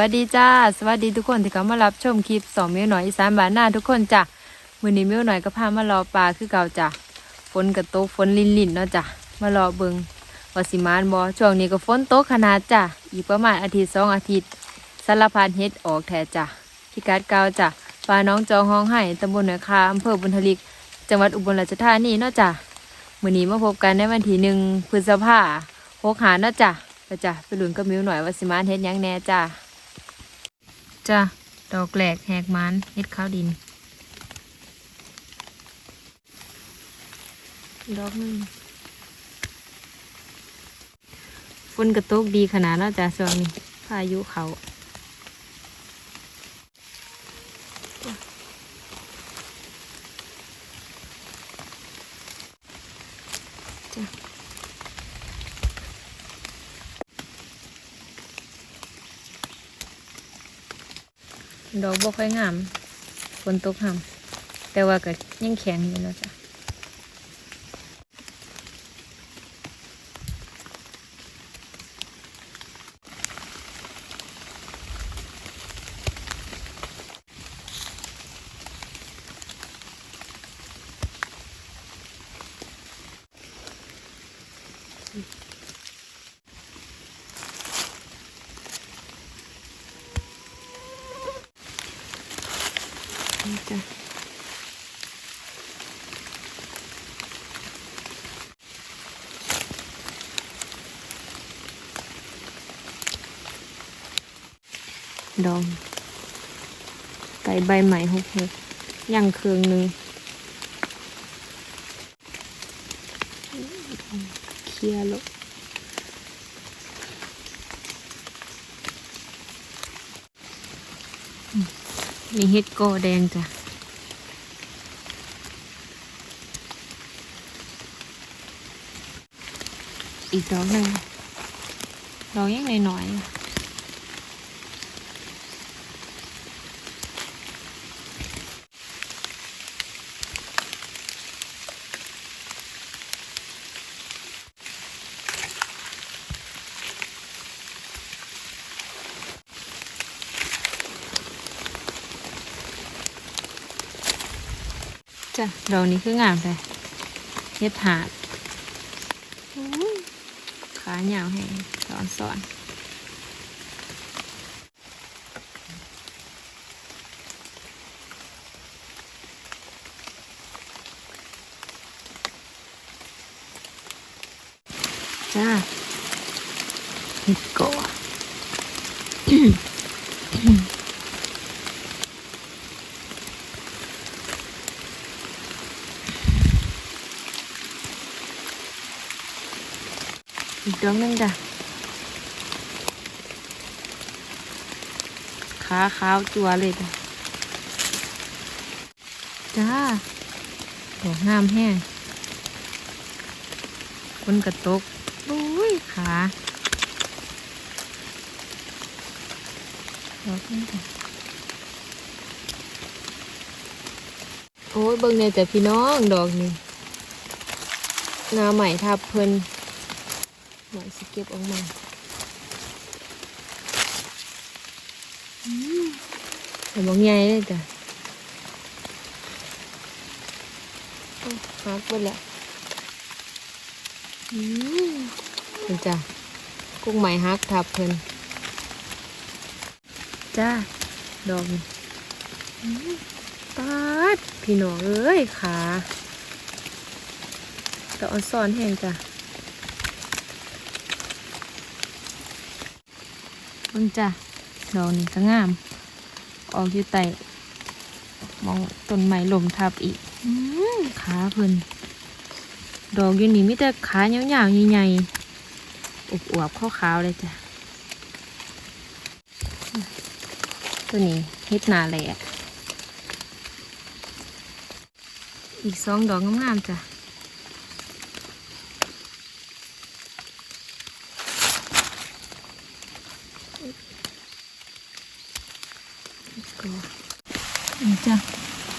วัสดีจ้า สวัสดีทุกคนที่เข้ามารับชมคลิปสองมิวหน่อยอีสานบ้านหน้าทุกคนจ้ะมือนี้มิวหน่อยก็พามารอปลาคือเก่าจ้ะฝนกระตกฝนลินลินเนาะจ้ะมารอเบิงวาสิมานบ่ช่วงนี้ก็ฝนตกขนาดจ้ะอีกประมาณอาทิตย์สองอาทิตย์สารพัดเฮ็ดออกแท้จ้ะพิกัดเก่าจ้ะปลาน้องจองห้องไห้ตำบลหนองคาอำเภอบุญทลิก จังหวัดอุบลราชธานีเนาะจ้ะมือนี้มาพบกันในวันที่หนึ่งพฤษภาหกหาเนาะจ้ะก็จ้ะไปลุ้นกับมิวหน่อยว่าสิมานเฮ็ดยังแน่จ้ะ จ้ะดอกแหลกแหกมันเฮ็ดข้าวดิน ดอกหนึงฝนกระตกดีขนาดแล้วจ้ะช่วงนี้พายุเขา ดอกบ่ค่อยงามฝนตกห่ำแต่ว่าก็ยังแข็งอยู่นะจ๊ะ นี่จ้ะดองไก่ใบใหม่หกหกย่างเครื่องหนึ่งเคลียร์แลวมี เห็ดโกอแดงจ้ะอีกดอกหนึ่งดอกยังหน่อยๆ จ้ะดอกนี้คืองามไปเฮ็ดหาดอุ้ยขายาวแห้งสอนสอนจ้าเฮ็ดก่อ ดอกหนึงจ้ะขาขาวจัวเลยจ้ะจ้าดอกงามแห้งคนกระตกโอ้ยขาดอกนี้จ้ะโอ้ยเบิ่งเนี่ยแต่พี่น้องดอกนี้งาใหม่ทับเพิ่น หน่อยสิเก็บออกมาแต่บางใหญ่เลยจ้ะโอ้หักไปแล้วอืมเห็นจ้ะกุ้งใหม่ฮักทับเพิ่นจ้าดอกนี่อืมปาดพี่น้องเอ้ยขาแต่อ่อนซ่อนแห้งจ้ะ บิ่งจ้ะดอกนี้ก็งาม ออกอยู่ใต้มองต้นไม้ลมทับอีกอขาเพิ่นดอกอยู่นี่มีแต่ขายาวๆใหญ่ๆอวบๆขาวๆเลยจ้ะตัวนี้เฮ็ดนาแหละอีกสองดอกงามๆจ้ะ ก็นี่ จ้ะ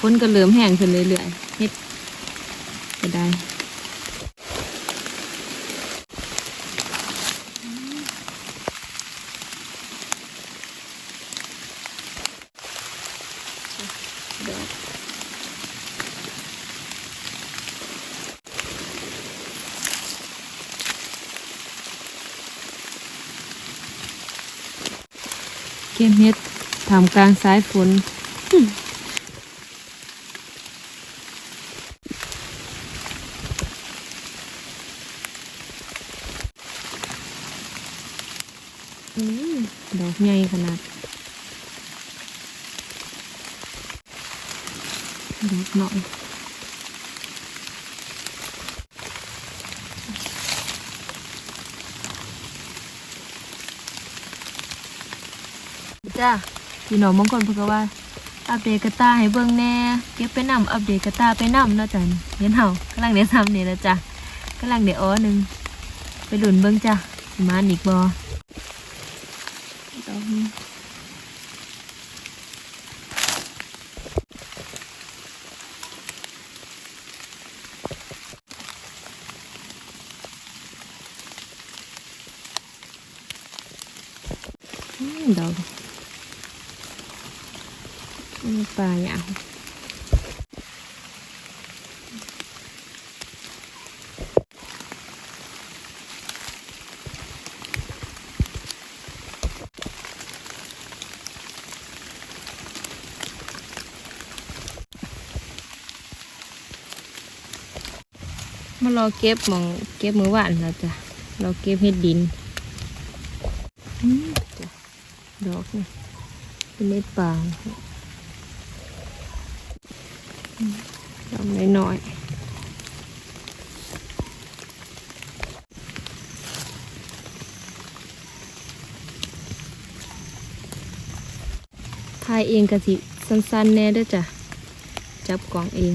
ฝนก็เริ่มแห้งขึ้นเรื่อยๆเฮ็ดก็ได้ เก็บเฮ็ดทำกลางสายฝนอืมดอกใหญ่ขนาด ดอกหน่อย จ้าพี่น้องบางคนเพิ่นก็ว่า อัปเดตกระตาให้เบิ่งแน่เก็บไปนำอัปเดตกระตาไปนำเนาะจ้ะเห็นเฮากำลังเดี๋ยวทำนี่นะจ้ะกำลังเดี๋ยวอ้อหนึ่งไปหลุนเบิ่งจ้ะมาอีกบ่ดอกนี้อื มีปลาอย่างมารอเก็บมองเก็บมือวานแล้วจ้ะเราเก็บเห็ดดินอืมจ้ะดอกนี่เป็นเห็ดปาดอก น้อยๆทายเองกะสิสั้นๆแน่ด้วยจ้ะ จับกล่องเอง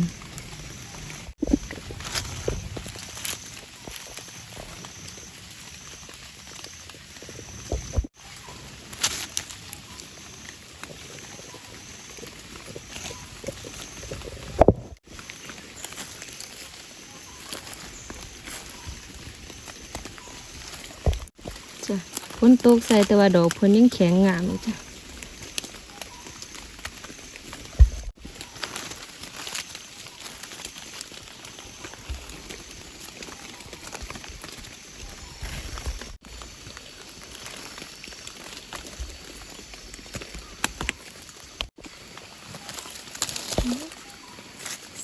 จ้ะฝน ตกใส่แต่ว่าดอกเพิ่นยังแข็งงามอยู่จ้ะ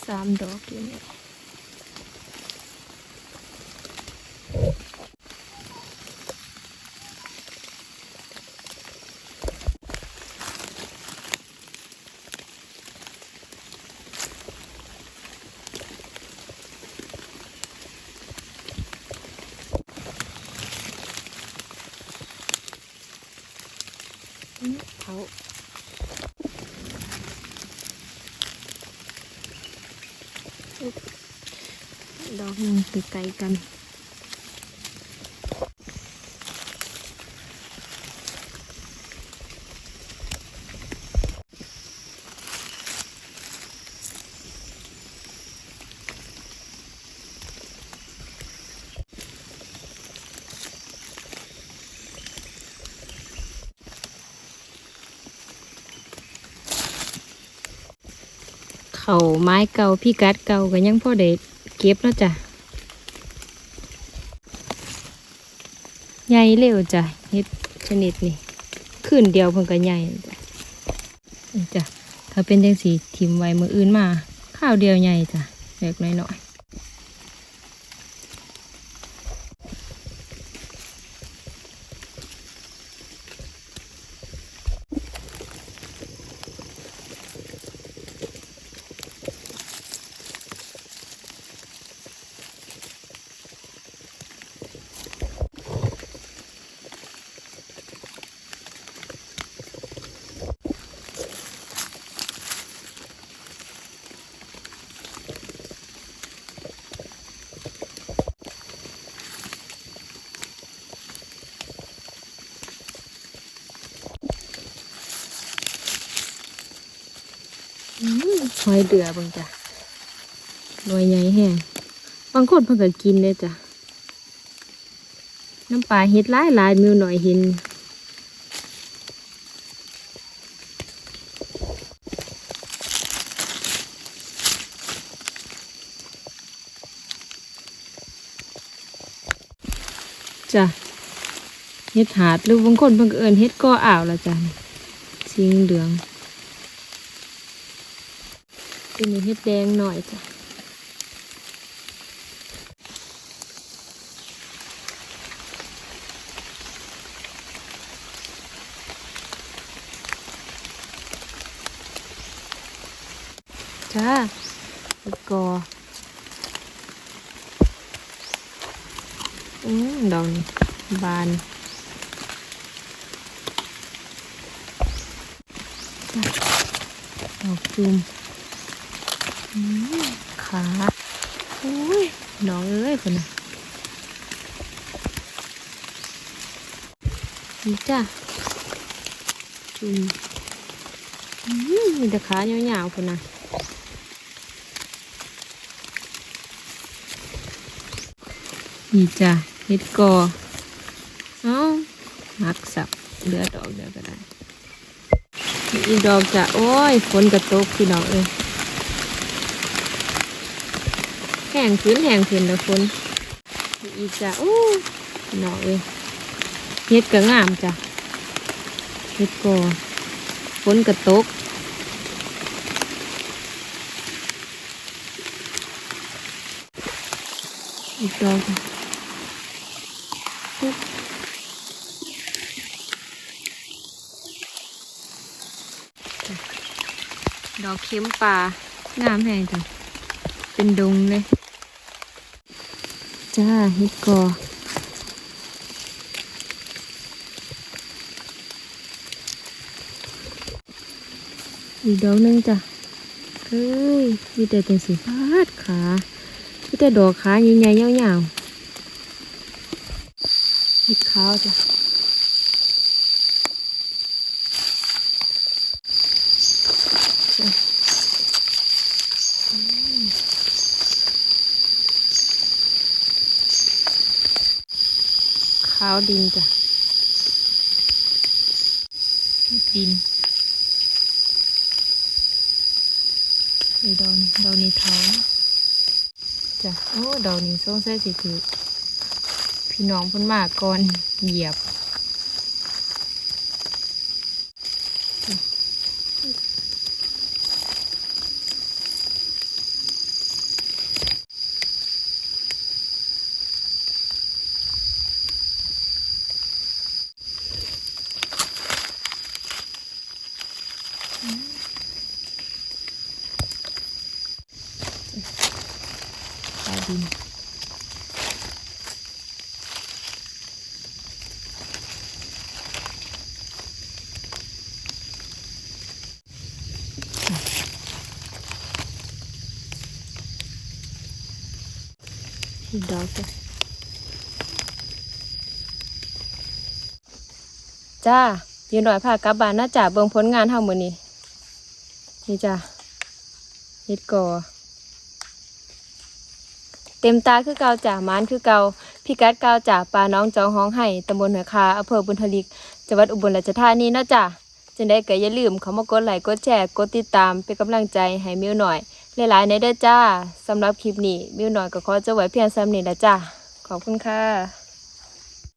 สามดอกอยู่เนี่ย เขาอุ๊บ ดอกหนึงติดไกลกันเขาไม้เก่าพี่กัดเก่าก็ยังพ่อได้เก็บแล้วจ้ะ ใหญ่เร็วจ้ะเฮ็ดชนิดนี้ขึ้นเดียวเพิ่งก็ใหญ่จ้ะนี่จ้ะถ้าเป็นจังสีทิมไว้มืออื่นมา ข้าวเดียวใหญ่จ้ะเล็กน้อย หอยเดือบิ่งจ้ะหน่วยใหญ่แห้งบางคนเพิ่นก็กินเลยจ้ะ น้ำปลาเฮ็ดหลายหลายมิวหน่อยเห็นจ้ะเฮ็ดหาดหรือบางคนเพิ่นก็เอิ้นเฮ็ดก่ออ่าวละจ้ะนี่สีเหลือง ตัวนี้เฮ็ดแดงหน่อยจ้ะจ้าเฮ็ดกออืมดอกนี้บานดอกจุ่ม มขาโอ้ยน้องเอ้ยคนน่ะนี่จ้ะจุ่มอืมมีแต่ขายวๆคนน่ะนี่จ้ะเห็ดกอเอ้าหักสับเหลือดอกเดียวก็ได้อีดอกจะโอ้ยฝนกระตกพี่น้องเอ้ย แห้งขึ้นแห้งขึ้นแล้วฝนอีจะโอ้ยพี่น้องเอ้ยเฮ็ดก็งามจ้ะเฮ็ดก็ฝนกระตกอีกดอกจ้ะปุ๊บดอกเข็มป่างามแหงจ้ะเป็นดงเลย จ้าเห็ดกออีกดอกนึงจ้ะเฮ้ยมีแต่จังสีฟาดขามีแต่ดอกขาใหญ่ๆยาวๆเห็ดขาวจ้ะ ดินจ้ะดินไอ้ดอกนี่ดอกนี้เท้าจ้ะโอ้ดอกนี้สงสัยสิถือพี่น้องเพิ่นมาก่อนเหยียบ ดินอีกดอกจ้ะจ้ายืนหน่อยพากลับบ้านนะจ่าเบิ่งผลงานเฮามื้อนี้นี่จ้ะเฮ็ดกอ เต็มตาคือเกาจ่ามานคือเกาพี่กัดเกาจ่าปลาน้องจองห้องไห้ตำบลหัวคาอำเภอบุญทลิกจังหวัดอุบลราชธานีนะจ้ะจังได้ก็อย่าลืมเขามากดไลค์กดแชร์กดติดตามเป็นกำลังใจให้มิวหน่อยหลายๆในเด้อจ้าสำหรับคลิปนี้มิวหน่อยก็ขอจะไว้เพียงซ้ำนี้ละจ้าขอบคุณค่ะ